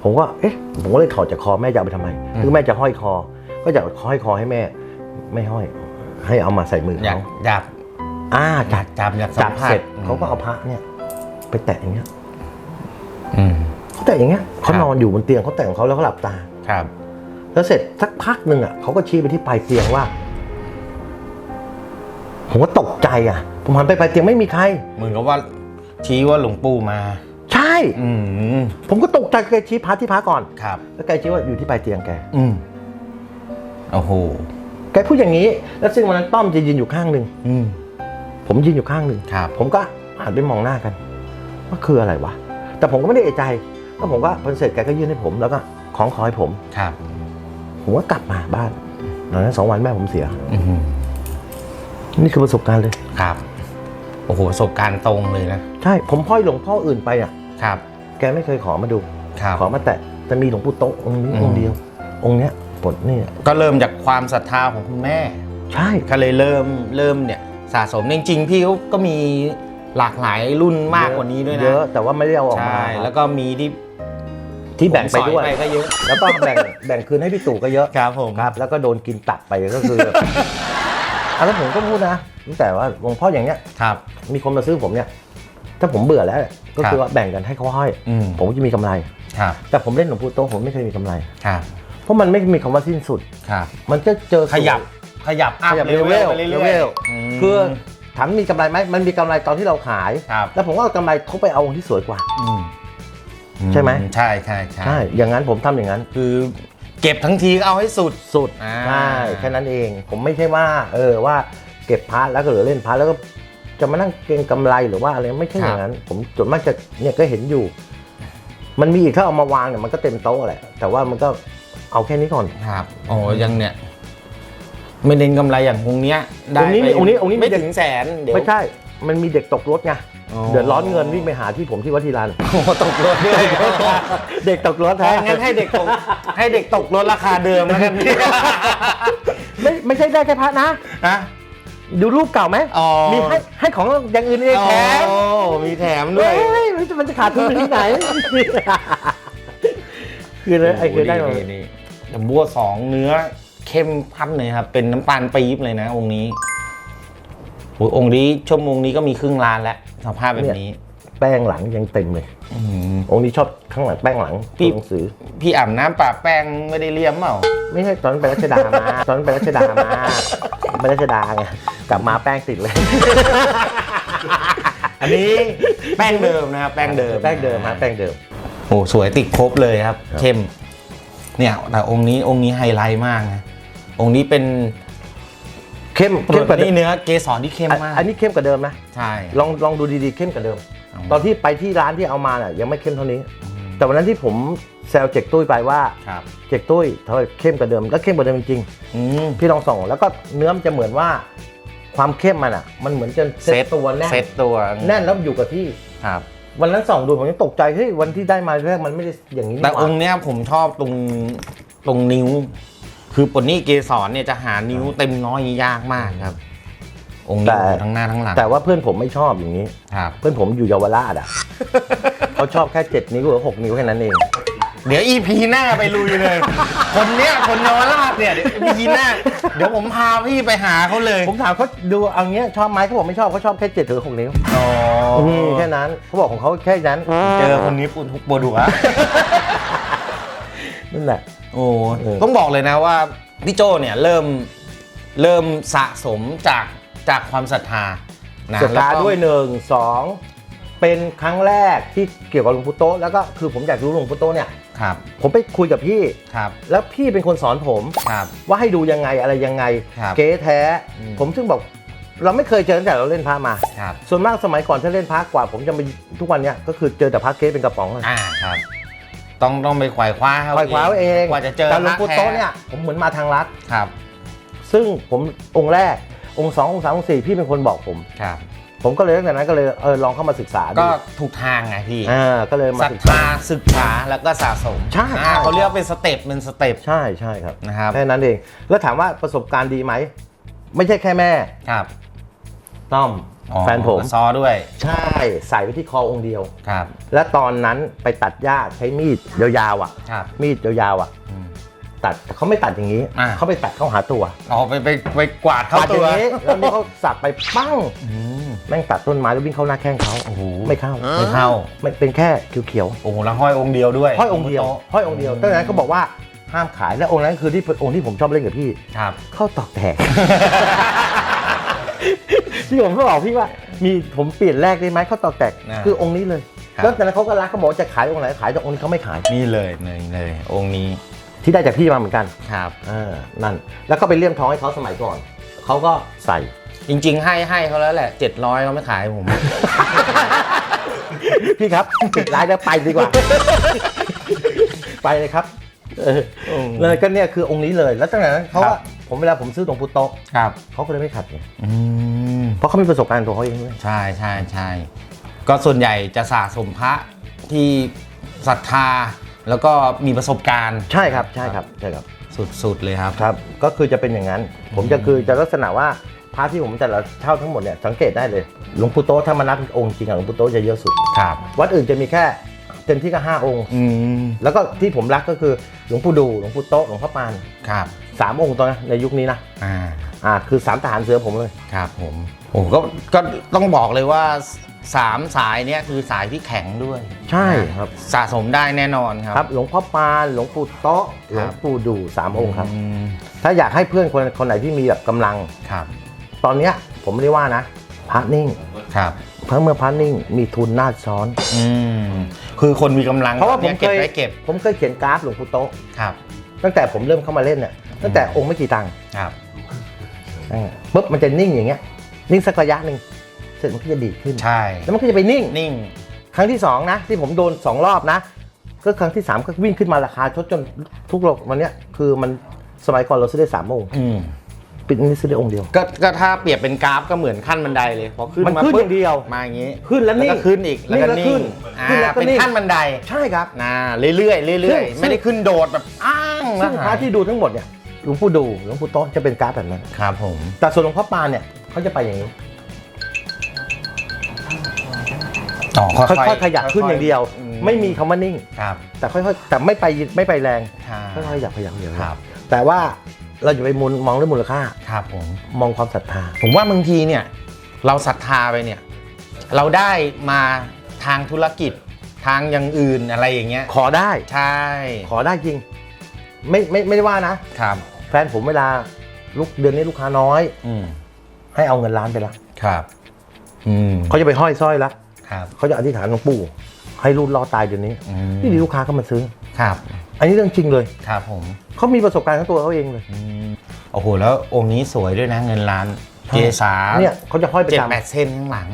Speaker 4: ผมก็เอ๊ะผมก็เลยถอดจากคอแม่จะเอาไปทำไม
Speaker 1: อืม
Speaker 4: คือแม่จะห้อยคอ ก็จะห้อยคอให้แม่ ไม่ห้อย ให้เอามาใส่มือ
Speaker 1: อยาก
Speaker 4: เขา
Speaker 1: อยาก
Speaker 4: อ่า
Speaker 1: อยา
Speaker 4: จั
Speaker 1: ก
Speaker 4: บ
Speaker 1: จับอยากสั
Speaker 4: จั
Speaker 1: ม
Speaker 4: บ
Speaker 1: ผัส
Speaker 4: เสร็จเขาก็เอาพระเนี่ย ไปแตะอย่างเงี้ย
Speaker 1: อืม
Speaker 4: เขาแตะอย่างเงี้ยเขา
Speaker 1: ครับ
Speaker 4: นอนอยู่บนเตียงเขาแตะของเขาแล้วเขาหลับตา
Speaker 1: ครับ
Speaker 4: แล้วเสร็จสักพักหนึ่งอะเขาก็ชี้ไปที่ปลายเตียงว่าผมก็ตกใจอะ ผมหันไปปลายเตียงไม่มีใคร
Speaker 1: เหมือนกับว่าชี้ว่าหลวงปู่มา
Speaker 4: ใช่
Speaker 1: อืม
Speaker 4: ผมก็ตกใจแกชี้พระที่พระก่อน
Speaker 1: ครับ
Speaker 4: แล้วแกชี้ว่าอยู่ที่ปลายเตียงแก
Speaker 1: อืมโอ้โห
Speaker 4: แกพูดอย่างนี้ แล้วซึ่งวันนั้นต้อมจะยืนอยู่ข้างหนึ่ง
Speaker 1: อืม
Speaker 4: ผมยืนอยู่ข้างหนึ่ง
Speaker 1: ครับ
Speaker 4: ผมก็หันไปมองหน้ากัน ว่าคืออะไรวะ แต่ผมก็ไม่ได้เอะใจ แล้วผมก็พอเสร็จแกก็ยื่นให้ผม แล้วก็ของขอให้ผม
Speaker 1: ครับ
Speaker 4: ผมก็กลับมาบ้านหลังนั้นสองวันแม่ผมเสีย
Speaker 1: อืม
Speaker 4: นี่คือประสบการณ์เลย
Speaker 1: ครับ โอ้โหประสบการณ์ตรงเลยนะ
Speaker 4: ใช่ ผมห้อยหลวงพ่ออื่นไปอะ
Speaker 1: ครับ
Speaker 4: แกไม่เคยขอมาดู
Speaker 1: ครับ
Speaker 4: ขอมาแตะแต่มีหลวงปู่โตะองค์นี้
Speaker 1: อืม
Speaker 4: องค์เดียว องค์เนี้ยปลดนี่
Speaker 1: ก็เริ่มจากความศรัทธาของคุณแม่
Speaker 4: ใช่
Speaker 1: ก็เลยเริ่มเริ่มเนี่ยสะสมจริงๆพี่เขาก็มีหลากหลายรุ่นมากกว่านี้ด้วยนะ
Speaker 4: เยอะแต่ว่าไม่ได้เอาออกมา
Speaker 1: ใช่แล้วก็มีที่
Speaker 4: ที่แบ่งไปด้วย
Speaker 1: ผมสอไปก็เยอะ
Speaker 4: แล้วก็แบ่งแบ่งคืนให้พี่ตู่ก็เยอะ
Speaker 1: ครับผม
Speaker 4: ครับ แล้วก็โดนกินตับไปก็คืออะแล้วผมก็พูดนะตั้งแต่ว่าหลวงพ่ออย่างเนี้ย
Speaker 1: ครับ
Speaker 4: มีคนมาซื้อผมเนี่ย ถ้าผมเบื่อแล้ว ก็คือ
Speaker 1: ครับ
Speaker 4: ว่าแบ่งกันให้เขาห้อย
Speaker 1: อืม
Speaker 4: ผมก็จะมีกำไร
Speaker 1: ครับ
Speaker 4: แต่ผมเล่นหลวงปู่โตะผมไม่เคยมีกำไร
Speaker 1: ครับ
Speaker 4: เพราะมันไม่มีคำว่าสิ้นสุด
Speaker 1: ครับ
Speaker 4: มันจะเจอ
Speaker 1: ขยับขยับอัพ
Speaker 4: ขยับ
Speaker 1: เล
Speaker 4: เล
Speaker 1: เว
Speaker 4: เว
Speaker 1: ล
Speaker 4: ล
Speaker 1: ไปเรื่
Speaker 4: เล
Speaker 1: อย
Speaker 4: เวล
Speaker 1: ๆม
Speaker 4: คือถามมีกำไรไหมมันมีกำไรตอนที่เราขาย
Speaker 1: ครับ
Speaker 4: แล้วผมก็เอากำไรเขาไปเอาองค์ที่สวยกว่า
Speaker 1: อืม
Speaker 4: ใช่ไหม
Speaker 1: ใช่ใช่ใช่
Speaker 4: ใช่อย่างนั้นผมทำอย่างนั้น
Speaker 1: คือเก็บทั้งทีก็เอาให้สุด
Speaker 4: สุด
Speaker 1: อ่า
Speaker 4: ใช่แค่นั้นเองผมไม่ใช่ว่า เออว่าเก็บพาร์ทแล้วก็เหลือเล่นพาร์ทแล้วก็ จะมานั่งเก็งกำไรหรือว่าอะไรไม่ใช่อย่างนั้น ผมส่วนมากจะเนี่ยก็เห็นอยู่ มันมีอีกถ้าเอามาวางเนี่ยมันก็เต็มโต๊ะแหละแต่ว่ามันก็เอาแค่นี้ก่อน
Speaker 1: ครับโอ้ยังเนี่ยไม่เน้นกำไรอย่างองค์เนี้ยได้
Speaker 4: องค์นี้
Speaker 1: ไป
Speaker 4: องค์นี้องค์นี้
Speaker 1: ไม่ถึงแสนเดี๋ยว
Speaker 4: ไม่ใช่ มันมีเด็กตกรถไง
Speaker 1: อ๋อ
Speaker 4: เดือดร้อนเงินวิ่งไปหาที่ผมที่วัดทีรัน
Speaker 1: โอ้โหตกรถด้วย
Speaker 4: เด็กตกรถ
Speaker 1: ถ้า
Speaker 4: แท้
Speaker 1: งั้นให้เด็กตกให้เด็กตกรถราคาเดิมแล้วกันพี่
Speaker 4: ไม่ไม่ใช่ได้แค่พระนะ
Speaker 1: นะ
Speaker 4: ดูรูปเก่าไหม
Speaker 1: อ๋อ
Speaker 4: มีให้ให้ของอย่างอื่นเองแถม
Speaker 1: โอ้มีแถม
Speaker 4: เฮ้
Speaker 1: ด้วย
Speaker 4: ยมันจะขาดทุนไปที่ไหน คือเลยไอ้คือได้มา
Speaker 1: นี่นี่แต่บัวสองเนื้อเข้มพันเลยครับ เป็นน้ำตาลปี๊บเลยนะ องค์นี้โอ้ยองค์นี้ชั่วโมงนี้ก็มีครึ่งล้านแล้วสภาพแบบนี้
Speaker 4: แป้งหลังยังเต็มเลย
Speaker 1: อื้อหือ
Speaker 4: องค์นี้ชอบข้างหลังแป้งหลัง
Speaker 1: พี่
Speaker 4: ตัวหนังสือ
Speaker 1: พี่อาบน้ำปะแป้งไม่ได้เลียมเปล่า
Speaker 4: ไม่ใช่ตอนนั้นไปรัชดามา ตอนนั้นไปรัชดามาไปรัชดาไง กลับมาแป้งติดเลย
Speaker 1: อันนี้แป้งเดิมนะครับแป้งเดิม
Speaker 4: แป้งเดิมฮะแป้งเดิม
Speaker 1: โอ้สวยติดครบเลยครับ เข้ม เนี่ยแต่องค์นี้องค์นี้ไฮไลท์มากนะองค์นี้เป็น
Speaker 4: เข้ม
Speaker 1: เข้
Speaker 4: เข้
Speaker 1: ม
Speaker 4: ม
Speaker 1: ก
Speaker 4: ก
Speaker 1: ว่า
Speaker 4: ว่าเดิ
Speaker 1: นี่
Speaker 4: ม
Speaker 1: เนื้อเกสรที่เข้ม
Speaker 4: อัน
Speaker 1: มาก
Speaker 4: อันนี้เข้มกว่าเดิมนะ
Speaker 1: ใช่
Speaker 4: ลองลองดูดีๆเข้มกว่าเดิม ตอนที่ไปที่ร้านที่เอามาเนี่ยยังไม่เข้มเท่านี้ แต่วันนั้นที่ผมแซวเจกตุ้ยไปว่า
Speaker 1: ครับ
Speaker 4: เจกตุ้ยเท่าเข้มกว่าเดิมก็เข้มกว่าเดิมจริง
Speaker 1: อืม
Speaker 4: ๆพี่ลองส่องแล้วก็เนื้อมันจะเหมือนว่า ความเข้มมันอะ มันเหมือนจะเซ็ตตัวแน่น
Speaker 1: เซ็ตตัว
Speaker 4: แน่นแล้วอยู่กับที่
Speaker 1: ครับ
Speaker 4: วันนั้นส่องดูผมยังตกใจเฮ้ยวันที่ได้มาแรกมันไม่ได้อย่างนี้นี่
Speaker 1: แต่
Speaker 4: หว่า
Speaker 1: องค์เนี้ยผมชอบตรงตรงนิ้ว คือปนนี่เกสรเนี่ยจะหานิ้วเต็มน้อยยากมากครับ องค์นี้ทั้งหน้าทั้งหลัง
Speaker 4: แต่ว่าเพื่อนผมไม่ชอบอย่างนี้
Speaker 1: ครับ
Speaker 4: เพื่อนผมอยู่เยาวราชอะเขาชอบแค่เจ็ดนิ้วหรือหกนิ้วแค่นั้นเอง
Speaker 1: เดี๋ยวอีพีหน้าไปลุยเลย คนเนี้ยคนเยาวราชเนี่ยเดี๋ยวอีพีหน้า เดี๋ยวผมพาพี่ไปหาเขาเลย
Speaker 4: ผมถามเขาดูเอางี้ชอบไหมเขาบอกไม่ชอบเขาชอบแค่เจ็ดหรือหกนิ้ว
Speaker 1: อ๋อ
Speaker 4: มแค่นั้นเขาบอกของเขาแค่นั้น
Speaker 1: เจอคนนี้ปุ่นทุกโบดัว
Speaker 4: นั่นแหละ
Speaker 1: โอ้
Speaker 4: เออ
Speaker 1: ต้องบอกเลยนะว่าพี่โจเนี่ยเริ่มเริ่มสะสมจากจากความศรัทธานะ
Speaker 4: ศรัทธา
Speaker 1: แล้ก็
Speaker 4: ด้วยหนึ่งสองเป็นครั้งแรกที่เกี่ยวกับหลวงปู่โตะแล้วก็คือผมอยากรู้หลวงปู่โตะเนี่ย
Speaker 1: ครับ
Speaker 4: ผมไปคุยกับพี่
Speaker 1: ครับ
Speaker 4: แล้วพี่เป็นคนสอนผม
Speaker 1: ครับ
Speaker 4: ว่าให้ดูยังไงอะไรยังไง
Speaker 1: ครับ
Speaker 4: เก๊แท้
Speaker 1: อืม
Speaker 4: ผมซึ่งบอก เราไม่เคยเจอตั้งแต่เราเล่นพระมา
Speaker 1: ครับ
Speaker 4: ส่วนมากสมัยก่อนถ้าเล่นพระกว่า ผมจะมาทุกวันเนี้ยก็คือเจอแต่พระเก๊เป็นกระป๋องเลย
Speaker 1: อ่า ครับ ต้องต้องไปขวายคว้าเอ
Speaker 4: คอยคว้าไว้เอง
Speaker 1: กว่าจะเจอ
Speaker 4: แต่หลวงปู่
Speaker 1: พระ
Speaker 4: โตะ
Speaker 1: แท้
Speaker 4: เนี่ยผมเหมือนมาทางลัด
Speaker 1: ครับ
Speaker 4: ซึ่งผมองค์แรก องค์สององค์สามองค์สี่พี่เป็นคนบอกผม
Speaker 1: ครับ
Speaker 4: ผมก็เลยตั้งแต่นั้นก็เลยเออลองเข้ามาศึกษาดู
Speaker 1: ก็ถูกทางไงพี่
Speaker 4: อ่าก็เลยมา
Speaker 1: ศรัท
Speaker 4: ศึกษา
Speaker 1: ธาศึกษาแล้วก็สะสม
Speaker 4: ใช่
Speaker 1: อ่าเขาเรียกว่าเป็นสเต็ปเป็นสเต็ป
Speaker 4: ใช่ใช่ครับ
Speaker 1: นะครับ
Speaker 4: แค่นั้นเอง แล้วถามว่าประสบการณ์ดีไหม ไม่ใช่แค่แม่
Speaker 1: ครับ
Speaker 4: ต้อม
Speaker 1: อ๋อ
Speaker 4: แฟนผม
Speaker 1: ซอด้วย
Speaker 4: ใช่ใส่ไว้ที่คอองค์เดียว
Speaker 1: ครับ
Speaker 4: และตอนนั้นไปตัดหญ้าใช้มีดยาวๆอะ
Speaker 1: ครับ
Speaker 4: มีดยาวๆอะ
Speaker 1: อืม
Speaker 4: ตัดแต่เขาไม่ตัดอย่างนี้
Speaker 1: อ่า
Speaker 4: เขาไปตัดเข้าหาตัว
Speaker 1: เอาไปไปไปกวาดเข้า
Speaker 4: ตัดอ
Speaker 1: ตัว
Speaker 4: ย่างนี้แล้วนี่เขาสับไปปั้ง
Speaker 1: อืม
Speaker 4: แม่งตัดต้นไม้แล้ววิ่งเข้าหน้าแข้งเขา
Speaker 1: โอ้โห
Speaker 4: ไม่เข้า
Speaker 1: ไม่เข้า
Speaker 4: มันเป็นแค่เขียว
Speaker 1: โอ้โหแล้วห้อยองค์เดียวด้วย
Speaker 4: ๆห้อยองค์เดียว
Speaker 1: โต๊ะ
Speaker 4: ห้อยองค์เดียวตั้งแต่นั้นเขาบอกว่าห้ามขายและองค์นั้นคือที่องค์ที่ผมชอบเล่นกับพี่
Speaker 1: ครับ
Speaker 4: เข้าตอกแตก ที่ผมก็บอกพี่ว่า มีผมเปลี่ยนแรกได้ไหมเข้าตอกแตก
Speaker 1: อ่า
Speaker 4: คือองค์นี้เลย
Speaker 1: ครับ
Speaker 4: แล้วแต่นั้นเขาก็รักเขาบอกว่าจะขายองค์ไหนขายแต่องค์นี้เขาไม่ขาย
Speaker 1: นี่เลยเลยเลยองค์นี้
Speaker 4: ที่ได้จากพี่มาเหมือนกัน
Speaker 1: ครับ
Speaker 4: อ่านั่น แล้วก็ไปเลี่ยมทองให้เขาสมัยก่อน เขาก็ใส่
Speaker 1: จริง ๆ ให้ให้เขาแล้วแหละเจ็ดร้อยเขาไม่ขายผม
Speaker 4: พี่ครับปิดร้านแล้วไปดีกว่า ไปเลยครับเออเลยก็เนี่ยคือองค์นี้เลย แล้วตั้งแต่นั้นเขา
Speaker 1: ครั
Speaker 4: ก็
Speaker 1: บ
Speaker 4: ผมเวลาผมซื้อตรงพุโตะ
Speaker 1: ครับ
Speaker 4: เขาก็เลยไม่ขัดไง
Speaker 1: อืม
Speaker 4: เพราะเขามีประสบการณ์ตัวเขาเองด้วย
Speaker 1: ใช่ใช่ใช่ก็ส่วนใหญ่จะสะสมพระที่ศรัทธา แล้วก็มีประสบการณ์
Speaker 4: ใช่ครับใช่ครับใช่ครับ
Speaker 1: สุดๆเลยครับ
Speaker 4: ครับ ก็คือจะเป็นอย่างนั้น ผมจะคือจะลักษณะว่าพระที่ผมแต่ละเช่าทั้งหมดเนี่ยสังเกตได้เลยหลวงปู่โตะถ้ามานับองค์จริงอะหลวงปู่โตะจะเยอะสุด
Speaker 1: ครับ
Speaker 4: วัดอื่นจะมีแค่เต็มที่ก็ห้าองค์
Speaker 1: อืม
Speaker 4: แล้วก็ที่ผมรักก็คือหลวงปู่ดูหลวงปู่โตะหลวงพ่อปาน
Speaker 1: ครับ
Speaker 4: สามองค์ตอนนั้นในยุคนี้นะ
Speaker 1: อ่า
Speaker 4: อ่าคือสามทหารเสือผมเลย
Speaker 1: ครับผมโอ้ก็ก็ต้องบอกเลยว่า สามสายเนี้ยคือสายที่แข็งด้วย
Speaker 4: ใช่ครับ
Speaker 1: สะสมได้แน่นอนครับ
Speaker 4: ครับหลวงพ่อปานหลวงปู่โตะหลวงปู่ดูสามองค์ครับ
Speaker 1: อืม
Speaker 4: ถ้าอยากให้เพื่อนคนคนไหนที่มีแบบกำลัง
Speaker 1: ครับ
Speaker 4: ตอนเนี้ยผมไม่ได้ว่านะพระนิ่ง
Speaker 1: ครับ
Speaker 4: เพราะเมื่อพระนิ่งมีทุนนาดซ้อน
Speaker 1: อืมคือคนมีกำลัง
Speaker 4: เพราะว่าผม
Speaker 1: นี่ยเก็บ
Speaker 4: เคย
Speaker 1: ไว้เก็บ
Speaker 4: ผมเคยเขียนกราฟหลวงปู่โตะ
Speaker 1: ครับ
Speaker 4: ตั้งแต่ผมเริ่มเข้ามาเล่นเนี่ยตั้งแต่องค์ไม่กี่ตังค์
Speaker 1: ครับ
Speaker 4: อ่าปุ๊บมันจะนิ่งอย่างเงี้ยนิ่งสักระยะหนึ่ง เสร็จมันก็จะดีดขึ้น
Speaker 1: ใช่
Speaker 4: แล้วมันก็จะไปนิ่ง
Speaker 1: นิ่ง
Speaker 4: ครั้งที่สองนะ ที่ผมโดนสองรอบนะ ก็ครั้งที่สามก็วิ่งขึ้นมาราคาชดจนทุกโลกวันเนี้ยคือมันสมัยก่อนเราซื้อได้สามโมง
Speaker 1: อืม
Speaker 4: ปิดอันนี้ซื้อได้องค์เดียว
Speaker 1: ก็ก็ถ้าเปรียบเป็นกราฟก็เหมือนขั้นบันไดเลยพอขึ้น
Speaker 4: มัน
Speaker 1: มา
Speaker 4: ขึ้น
Speaker 1: ปุ๊
Speaker 4: อบย่างเดียว
Speaker 1: มาอย่างนี้
Speaker 4: ขึ้นแล้วนิ่ง
Speaker 1: ก็ขึ้นอีกแล้วก็
Speaker 4: นิ่
Speaker 1: นิ่
Speaker 4: ง
Speaker 1: ง
Speaker 4: แล้วขึ้นขึ้นแล้วก็
Speaker 1: อ่าเป็น
Speaker 4: นิ่ง
Speaker 1: ขั้นบันได
Speaker 4: ใช่ครับ
Speaker 1: นะเรื่อยๆเรื่อย
Speaker 4: ซึ่ง
Speaker 1: ๆไม่ได้ขึ้นโดดแบบอ้าง
Speaker 4: ซึ่ง
Speaker 1: แล้ว
Speaker 4: พระที่ดูทั้งหมดเนี่ยหลวงปู่ดูหลวงปู่โต๊ะจะเป็นกราฟแบบนั้น
Speaker 1: ครับผม
Speaker 4: แต่ส่วนหลวงพ่อปานเนี่ยเขาจะไปอย่างนี้
Speaker 1: ต่อ
Speaker 4: ค่อยๆขยับขึ้นอย่างเดียว
Speaker 1: อื
Speaker 4: ไม่มีคำว่านิ่ง
Speaker 1: ครับ
Speaker 4: แต่ค่อยๆแต่ไม่ไปไม่ไปแรง
Speaker 1: ใช่
Speaker 4: ค่อยๆขยับขยับขยับ
Speaker 1: ครับ
Speaker 4: แต่ว่าเราอย่าไปมุนมองเรื่องมูลค่า
Speaker 1: ครับผม
Speaker 4: มองความศรัทธา
Speaker 1: ผมว่าบางทีเนี่ยเราศรัทธาไปเนี่ยเราได้มาทางธุรกิจทางอย่างอื่นอะไรอย่างเงี้ย
Speaker 4: ขอได้
Speaker 1: ใช่
Speaker 4: ขอได้จริง ไม่ไม่ไม่ได้ว่านะ
Speaker 1: ครับ
Speaker 4: แฟนผมเวลาลูกเดือนนี้ลูกค้าน้อย
Speaker 1: อืม
Speaker 4: ให้เอาเงินล้านไปละ
Speaker 1: ครับอืม
Speaker 4: เขาจะไปห้อยสร้อยละ
Speaker 1: ครับ
Speaker 4: เขาจะอธิษฐานหลวงปู่ให้รูดรอดตายเดือนนี้
Speaker 1: อืม
Speaker 4: นี่ดีลูกค้าก็มาซื้อ
Speaker 1: ครับ
Speaker 4: อันนี้เรื่องจริงเลย
Speaker 1: ครับผม
Speaker 4: เขามีประสบการณ์ทั้งตัวเขาเองเลย
Speaker 1: อืมโอ้โห แล้วองค์นี้สวยด้วยนะเงินล้านเกษา
Speaker 4: เนี่ยเขาจะห้อยประ
Speaker 1: เจ็ด
Speaker 4: จำ
Speaker 1: แปดเส้นข้างหลัง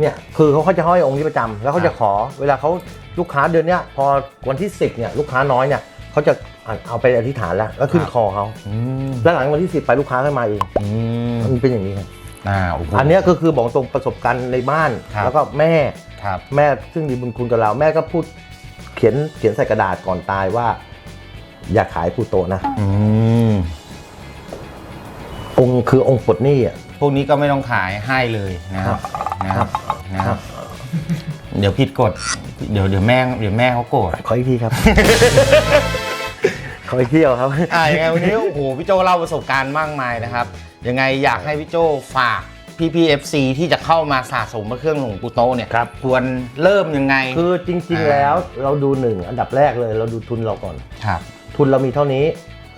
Speaker 4: เนี่ยคือเขาเขาจะห้อยองค์นี้ประจำแล้วเขา
Speaker 1: ครั
Speaker 4: จะ
Speaker 1: บ
Speaker 4: ขอเวลาเขาลูกค้าเดือนเนี้ยพอวันที่ 10เนี่ยลูกค้าน้อยเนี่ยเขาจะเอาไปอธิษฐานแล้วแล้วขึ้นคอเขา
Speaker 1: อืม
Speaker 4: แล้วหลังวันที่ 10 ไปลูกค้าก็มาเอง
Speaker 1: อืม
Speaker 4: มันเป็นอย่างนี้ครับ
Speaker 1: อ่าโอ้โห
Speaker 4: อันเนี้ยก็คือบอกตรงประสบการณ์ในบ้าน
Speaker 1: ครับ
Speaker 4: แล้วก็แม่
Speaker 1: ครับ
Speaker 4: แม่ซึ่งมีบุญคุณกับเรา แม่ก็พูดเขียนเขียนใส่กระดาษก่อนตายว่า อย่าขายปูโตะนะ
Speaker 1: อืม
Speaker 4: องค์คือองค์ปลดหนี้อะ
Speaker 1: พวกนี้ก็ไม่ต้องขายให้เลยนะครับนะครับนะครับเดี๋ยวผิดกฎ เดี๋ยวเดี๋ยวแม่เดี๋ยวแม่เขาโกรธ
Speaker 4: ขออีกทีครับ ขออีกเที่ยวครับ
Speaker 1: อ่ายังไงวันนี้โอ้โหพี่โจเล่าประสบการณ์มากมายนะครับ ยังไงอยากให้พี่โจฝากพี่พีเอฟซีที่จะเข้ามาสะสมพระเครื่องหลวงปู่โตเนี่ย
Speaker 4: ครับ
Speaker 1: ควรเริ่มยังไง
Speaker 4: คือจริง ๆ แล้วเราดูหนึ่งอันดับแรกเลย เราดูทุนเราก่อน
Speaker 1: ครับ
Speaker 4: ทุนเรามีเท่านี้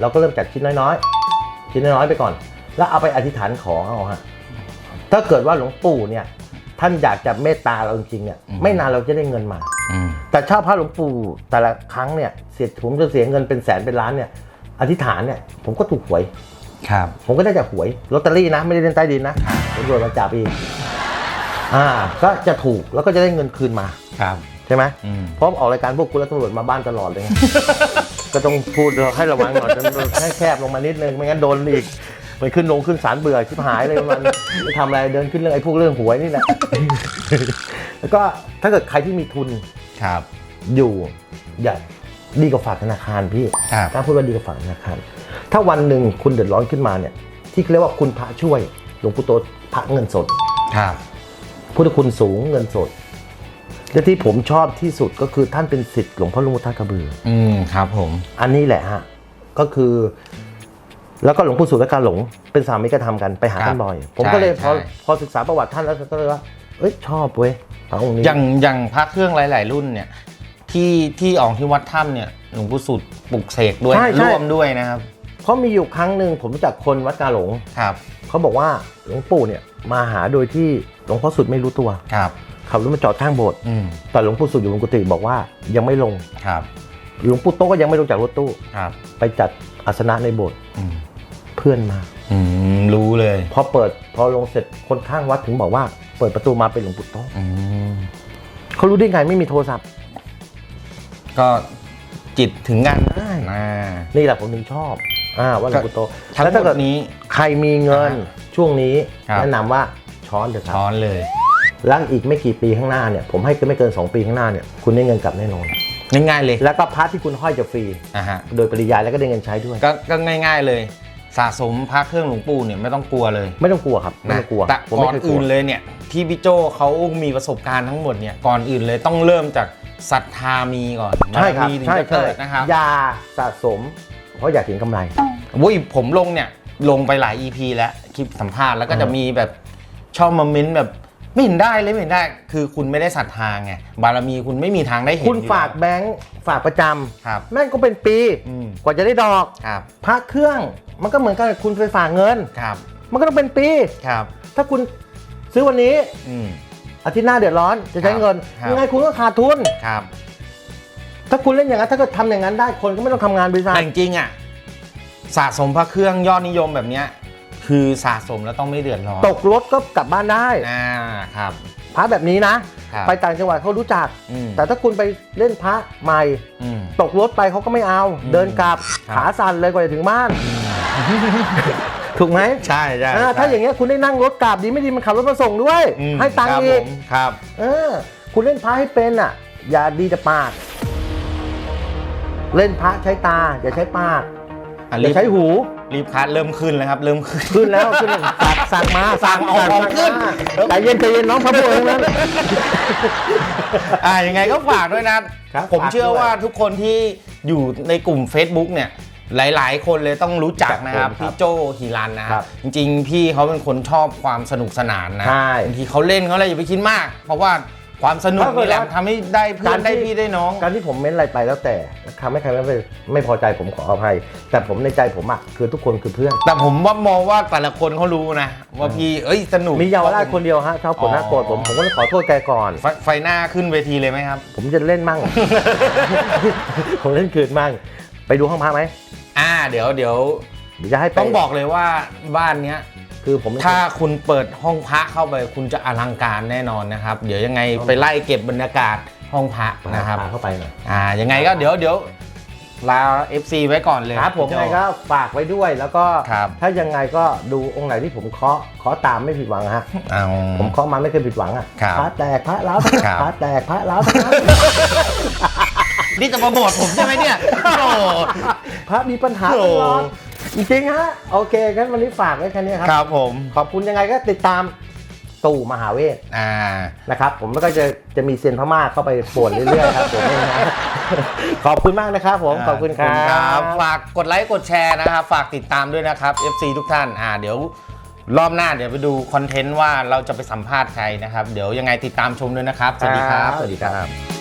Speaker 4: เราก็เริ่มจากชิ้นน้อยๆ ชิ้นน้อยๆไปก่อน แล้วเอาไปอธิษฐานขอเอาฮะถ้าเกิดว่าหลวงปู่เนี่ย ท่านอยากจะเมตตาเราจริงๆเนี่ย
Speaker 1: อืม
Speaker 4: ไม่นานเราจะได้เงินมา
Speaker 1: อืม
Speaker 4: แต่เช่าพระหลวงปู่แต่ละครั้งเนี่ยเสียผมจะเสียเงินเป็นแสนเป็นล้านเนี่ยอธิษฐานเนี่ยผมก็ถูกหวย
Speaker 1: ครับ
Speaker 4: ผมก็ได้จากหวยลอตเตอรี่นะ ไม่ได้เล่นใต้ดินนะตำรวจมาจับอีกอ่า ก็จะถูกแล้วก็จะได้เงินคืนมา
Speaker 1: ครับ
Speaker 4: ใช่ไหม
Speaker 1: อืม
Speaker 4: เพราะออกรายการพวกคุณแล้วตำรวจมาบ้านตลอดเลยไงก็ต้องพูดให้ระวังหน่อยให้แคบลงมานิดนึงไม่งั้นโดนอีกไปขึ้นลงขึ้นศาลเบื่อชิบหายเลยมันไม่ทำอะไรเดินขึ้นเรื่องไอ้พวกเรื่องหวยนี่แหละแล้วก็ถ้าเกิดใครที่มีทุน
Speaker 1: ครับ
Speaker 4: อยู่อย่าดีกว่าฝากธนาคารพี่
Speaker 1: ครับ
Speaker 4: ถ้าพูดว่าดีกว่าฝากธนาคาร ถ้าวันหนึ่งคุณเดือดร้อนขึ้นมาเนี่ย ที่เรียกว่าคุณพระช่วยหลวงปู่โตพระเงินสด
Speaker 1: ครับ
Speaker 4: พุทธคุณสูงเงินสด และที่ผมชอบที่สุดก็คือท่านเป็นสิทธิ์หลวงพ่อลุงพุทธกระบือ
Speaker 1: อืมครับผม
Speaker 4: อันนี้แหละฮะ ก็คือ แล้วก็หลวงปู่สุรการหลง เป็นสามีกระทำกันไปหา
Speaker 1: ครับ
Speaker 4: ท่านบ่อย ผมก็เลย
Speaker 1: ใช่
Speaker 4: พอ
Speaker 1: ใช่
Speaker 4: พอศึกษาประวัติท่านแล้วก็เลยว่า เอ้ยชอบเว้ย พระองค์นี้
Speaker 1: อย่างอย่างพระเครื่องหลาย ๆ รุ่นเนี่ย ที่ที่ออกที่วัดถ้ำเนี่ยหลวงปู่สุดปลุกเสกด้วย
Speaker 4: ใช่ใช่
Speaker 1: ร่วมด้วยนะครับ
Speaker 4: เพราะมีอยู่ครั้งหนึ่งผมรู้จักคนวัดกาหลง
Speaker 1: ครับ
Speaker 4: เขาบอกว่าหลวงปู่เนี่ยมาหาโดยที่หลวงพ่อสุดไม่รู้ตัว
Speaker 1: ครับ
Speaker 4: ขับรถมาจอดข้างโบสถ์
Speaker 1: อืม
Speaker 4: แต่หลวงปู่สุดอยู่บนกุฏิบอกว่ายังไม่ลง
Speaker 1: ครับ
Speaker 4: หลวงปู่โตก็ยังไม่ลงจากรถตู้
Speaker 1: ครับ
Speaker 4: ไปจัดอาสนะในโบสถ์
Speaker 1: อืม
Speaker 4: เพื่อนมา
Speaker 1: อืมรู้เลย
Speaker 4: พอเปิดพอลงเสร็จคนข้างวัดถึงบอกว่า เปิดประตูมาเป็นหลวงปู่โต
Speaker 1: อืม
Speaker 4: เขารู้ได้ไงไม่มีโทรศัพท์
Speaker 1: ก็จิตถึงกัน
Speaker 4: ใช่
Speaker 1: อ่า
Speaker 4: นี่แหละผมถึงชอบอ่าว่าหลวงปู่โต
Speaker 1: ทั้ง
Speaker 4: แล้ว
Speaker 1: หม
Speaker 4: ถ้าเกิ
Speaker 1: ด
Speaker 4: ด
Speaker 1: นี้
Speaker 4: ใครมีเงินช่วงนี้
Speaker 1: ครับ
Speaker 4: แนะนำว่าช้อนเถอะครับ
Speaker 1: ช้อนเลย
Speaker 4: แล้วอีกไม่กี่ปีข้างหน้าเนี่ยผมให้ไม่เกิน 2 ปีข้างหน้าเนี่ยคุณได้เงินกลับแน่นอน
Speaker 1: ง่ายๆเลย
Speaker 4: แล้วก็พาร์ทที่คุณห้อยจะฟรี
Speaker 1: อ่าฮะ
Speaker 4: โดยปริยายแล้วก็ได้เงินใช้ด้วย
Speaker 1: ก็ก็ง่าย ๆเลย สะสมพระเครื่องหลวงปู่เนี่ยไม่ต้องกลัวเลย
Speaker 4: ไม่ต้องกลัวครับไม่
Speaker 1: นะ
Speaker 4: ต้องกลัว
Speaker 1: แต่
Speaker 4: ผม
Speaker 1: ก่
Speaker 4: ไม่
Speaker 1: อน
Speaker 4: เคยกลั
Speaker 1: อื่
Speaker 4: วน
Speaker 1: เลยเนี่ยที่พี่โจเขามีประสบการณ์ทั้งหมดเนี่ยก่อนอื่นเลยต้องเริ่มจากศรัทธามีก่อน
Speaker 4: ใช่ครับ
Speaker 1: มีถึง
Speaker 4: ใช่
Speaker 1: จะ
Speaker 4: ใช่
Speaker 1: เกิดนะครับ
Speaker 4: อย่าสะสม เพราะอยากเห็นกำไร
Speaker 1: วุ้ยผมลงเนี่ยลงไปหลาย EP แล้วคลิปสัมภาษณ์แล้วก็จะ
Speaker 4: อ่ามี
Speaker 1: มีแบบชอบมาเม้นแบบ ไม่เห็นได้เลยไม่เห็นได้ คือคุณไม่ได้ศรัทธาไงบารมีคุณไม่มีทางได้เห็น
Speaker 4: คุณ
Speaker 1: อยู่
Speaker 4: ฝาก
Speaker 1: แล้ว
Speaker 4: แบงค์ฝากประจำ
Speaker 1: ครับ
Speaker 4: แม่งก็เป็นปี
Speaker 1: อืม
Speaker 4: กว่าจะได้ดอก
Speaker 1: ครับ
Speaker 4: พระเครื่องมันก็เหมือนกับคุณไปฝากเงิน
Speaker 1: ครับ
Speaker 4: มันก็ต้องเป็นปี
Speaker 1: ครับ
Speaker 4: ถ้าคุณซื้อวันนี้
Speaker 1: อืม
Speaker 4: อาทิตย์หน้าเดือดร้อนจะใช้เงิน
Speaker 1: ครับ
Speaker 4: ยังไงคุณก็ขาดทุน
Speaker 1: ครับ
Speaker 4: ถ้าคุณเล่นอย่างนั้นถ้าเกิดทำอย่างนั้นได้คนก็ไม่ต้องทำงานบริษัท
Speaker 1: แต่จริงๆอะสะสมพระเครื่องยอดนิยมแบบเนี้ย คือสะสมแล้วต้องไม่เดือดร้อน
Speaker 4: ตกรถก็กลับบ้านได้
Speaker 1: อ่าครับ
Speaker 4: พระแบบนี้นะ
Speaker 1: ครับ
Speaker 4: ไปต่างจังหวัดเขารู้จัก
Speaker 1: อืม
Speaker 4: แต่ถ้าคุณไปเล่นพระใหม่
Speaker 1: อืม
Speaker 4: ตกรถไปเขาก็ไม่เอา
Speaker 1: อืม
Speaker 4: เดินกลับ
Speaker 1: ครับ
Speaker 4: ขาสั่นเลยกว่าจะถึงบ้าน ถูกไหม
Speaker 1: ใช่ใช่
Speaker 4: อ่าถ้าอย่างเงี้ยคุณได้นั่งรถกราบดีไม่ดีมันขับรถมาส่งด้วย
Speaker 1: อืม
Speaker 4: ให้ตัง
Speaker 1: ค
Speaker 4: ค์
Speaker 1: รับ
Speaker 4: อี
Speaker 1: ผ
Speaker 4: ก
Speaker 1: มครับ
Speaker 4: เออคุณเล่นพระให้เป็นอะ อย่าดีแต่ปาก เล่นพระใช้ตา อย่าใช้ปาก
Speaker 1: อะ
Speaker 4: อย่า
Speaker 1: รีบ
Speaker 4: ใช้หู
Speaker 1: รีบคัดเริ่มขึ้นแล้วครับ เริ่มขึ้น
Speaker 4: ขึ้นแล้วขึ้นแล้วสั่งสั่งมา
Speaker 1: สั่งเอาของขึ้น
Speaker 4: ใจเย็นใจเย็นน้องพระโบทั้งนั้น
Speaker 1: อ่ายังไงก็ฝากด้วยนะครับผม
Speaker 4: ฝาก
Speaker 1: เชื่อ
Speaker 4: ด้วย
Speaker 1: ว่าทุกคนที่อยู่ในกลุ่ม Facebook เนี่ย หลาย ๆ คนเลยต้องรู้จักนะครับ
Speaker 4: ครับ
Speaker 1: พี่โจฮิรันนะค
Speaker 4: ครั
Speaker 1: รับ
Speaker 4: บ
Speaker 1: จริง ๆ พี่เขาเป็นคนชอบความสนุกสนานนะ
Speaker 4: ใช่
Speaker 1: บางทีเขาเล่นเขาอะไรอย่าไปคิดมาก เพราะว่า ความสนุกนี่แหละทำให้ได้เพื่อนได้พี่ได้น้อง
Speaker 4: การที่ผมเม้นอะไรไปแล้วแต่ทำให้ใครไม่ไม่พอใจผมขออภัย แต่ผมในใจผมอะคือทุกคนคือเพื่อน
Speaker 1: แต่ผมว่ามองว่าแต่ละคนเขารู้นะ ว่าพี่เอ้ยสนุก
Speaker 4: มีเยาวราชคนเดียวฮะชอบกดหน้า
Speaker 1: อ๋อ
Speaker 4: โกรธผมผมก็เลยขอโทษแกก่อน
Speaker 1: ไฟไฟหน้าขึ้นเวทีเลยไหมครับ
Speaker 4: ผมจะเล่นมั่ง ผมเล่นคืนมั่ง ไปดูห้องพักไหม
Speaker 1: อ่า เดี๋ยวเดี๋ยว
Speaker 4: เดี๋ยวจะให้ไป
Speaker 1: ต้องบอกเลยว่าบ้านเนี้ย
Speaker 4: คือผม
Speaker 1: ถ้าคุณเปิดห้องพระเข้าไปคุณจะอลังการแน่นอนนะครับ เดี๋ยวยังไงไปไล่เก็บบรรยากาศห้องพระ
Speaker 4: นะ
Speaker 1: นะ
Speaker 4: ค
Speaker 1: ค
Speaker 4: รั
Speaker 1: รั
Speaker 4: บบเข้าไปหน่อย
Speaker 1: อ่ายังไงก็เดี๋ยวเดี๋ยวลา FC ไว้ก่อนเลย
Speaker 4: ครับผม
Speaker 1: พี่
Speaker 4: ไง
Speaker 1: โจ้
Speaker 4: ก็ฝากไว้ด้วยแล้วก็
Speaker 1: ครับ
Speaker 4: ถ้ายังไงก็ดูองค์ไหนที่ผมเคาะเคาะตามไม่ผิดหวังฮะ
Speaker 1: เอา
Speaker 4: ผมเคาะมาไม่เคยผิดหวังอะ
Speaker 1: ครับ
Speaker 4: พระแตกพระล้าวทั้งนั้น
Speaker 1: ครับ
Speaker 4: พระแตกพระล้าวทั้งนั้น
Speaker 1: นี่จะมาโบดผมใช่ไหมเนี่ยโอ้
Speaker 4: พระมีปัญหาตลอด จริงๆฮะโอเคงั้นวันนี้ฝากไว้แค่นี้ครับ
Speaker 1: ครับผม
Speaker 4: ขอบคุณยังไงก็ติดตามตู่มหาเวท
Speaker 1: อ่า
Speaker 4: นะครับ ผมแล้วก็จะจะมีเซียนพม่าเข้าไปป่วนเรื่อยๆครับผมเองนะขอบคุณมากนะครับผม ขอบคุณครับ
Speaker 1: ฝากกดไลค์กดแชร์นะครับ ฝากติดตามด้วยนะครับ FC ทุกท่าน อ่า เดี๋ยวรอบหน้าเดี๋ยวไปดูคอนเทนต์ว่าเราจะไปสัมภาษณ์ใครนะครับ เดี๋ยวยังไงติดตามชมด้วยนะครับ สวัสดีครับ
Speaker 4: สวัสดีครับ